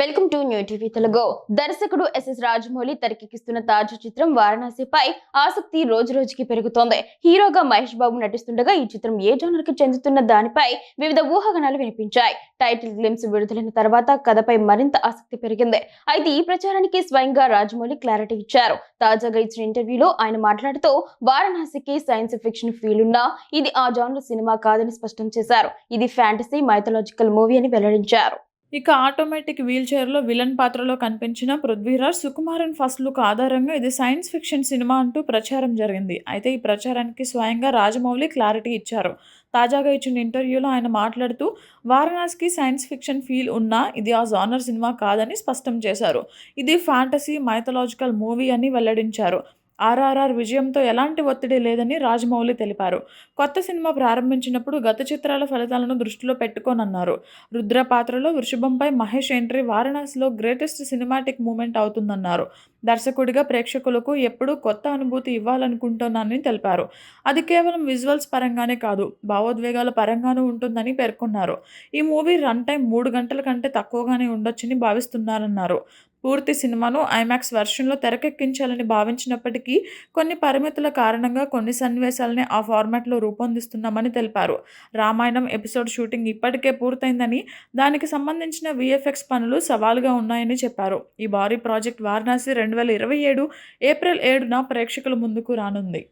Welcome to new TV Telugu. దర్శకుడు SS Rajamouli తెరకెక్కిస్తున్న తాజా చిత్రం వారణాసిపై ఆసక్తి రోజు రోజుకి పెరుగుతోంది. హీరోగా మహేష్ బాబు నటిస్తుండగా ఈ చిత్రం ఏ జోనర్కి చెందుతున్న దానిపై వివిధ ఊహాగానాలు వినిపించాయి. టైటిల్ గ్లిమ్స్ విడుదలైన తర్వాత కథపై మరింత ఆసక్తి పెరిగింది. అయితే ఈ ప్రచారానికి స్వయంగా రాజమౌళి క్లారిటీ ఇచ్చారు. తాజాగా ఇచ్చిన ఇంటర్వ్యూలో ఆయన మాట్లాడుతూ వారణాసికి సైన్స్ ఫిక్షన్ ఫీల్ ఉన్నా ఇది ఆ జోనర్ సినిమా కాదని స్పష్టం చేశారు. ఇది ఫ్యాంటసీ మైథలాజికల్ మూవీ అని వెల్లడించారు. ఇక ఆటోమేటిక్ వీల్ చైర్లో విలన్ పాత్రలో కనిపించిన పృథ్వీరాజ్ సుకుమారన్ ఫస్ట్ లుక్ ఆధారంగా ఇది సైన్స్ ఫిక్షన్ సినిమా అంటూ ప్రచారం జరిగింది. అయితే ఈ ప్రచారానికి స్వయంగా రాజమౌళి క్లారిటీ ఇచ్చారు. తాజాగా ఇచ్చిన ఇంటర్వ్యూలో ఆయన మాట్లాడుతూ వారణాసికి సైన్స్ ఫిక్షన్ ఫీల్ ఉన్నా ఇది ఆ జానర్ సినిమా కాదని స్పష్టం చేశారు. ఇది ఫ్యాంటసీ మైథలాజికల్ మూవీ అని వెల్లడించారు. ఆర్ఆర్ఆర్ విజయంతో ఎలాంటి ఒత్తిడి లేదని రాజమౌళి తెలిపారు. కొత్త సినిమా ప్రారంభించినప్పుడు గత చిత్రాల ఫలితాలను దృష్టిలో పెట్టుకోనన్నారు. రుద్ర పాత్రలో వృషభంపై మహేష్ ఎంట్రీ వారణాసిలో గ్రేటెస్ట్ సినిమాటిక్ మూమెంట్ అవుతుందన్నారు. దర్శకుడిగా ప్రేక్షకులకు ఎప్పుడూ కొత్త అనుభూతి ఇవ్వాలనుకుంటున్నానని తెలిపారు. అది కేవలం విజువల్స్ పరంగానే కాదు భావోద్వేగాల పరంగానూ ఉంటుందని పేర్కొన్నారు. ఈ మూవీ రన్ టైం మూడు గంటల కంటే తక్కువగానే ఉండొచ్చని భావిస్తున్నారన్నారు. పూర్తి సినిమాను ఐమాక్స్ వెర్షన్లో తెరకెక్కించాలని భావించినప్పటికీ కొన్ని పరిమితుల కారణంగా కొన్ని సన్నివేశాలని ఆ ఫార్మాట్లో రూపొందిస్తున్నామని తెలిపారు. రామాయణం ఎపిసోడ్ షూటింగ్ ఇప్పటికే పూర్తయిందని దానికి సంబంధించిన విఎఫ్ఎక్స్ పనులు సవాలుగా ఉన్నాయని చెప్పారు. ఈ భారీ ప్రాజెక్ట్ వారణాసి రెండు వేల ఇరవై ఏడు ఏప్రిల్ ఏడున ప్రేక్షకుల ముందుకు రానుంది.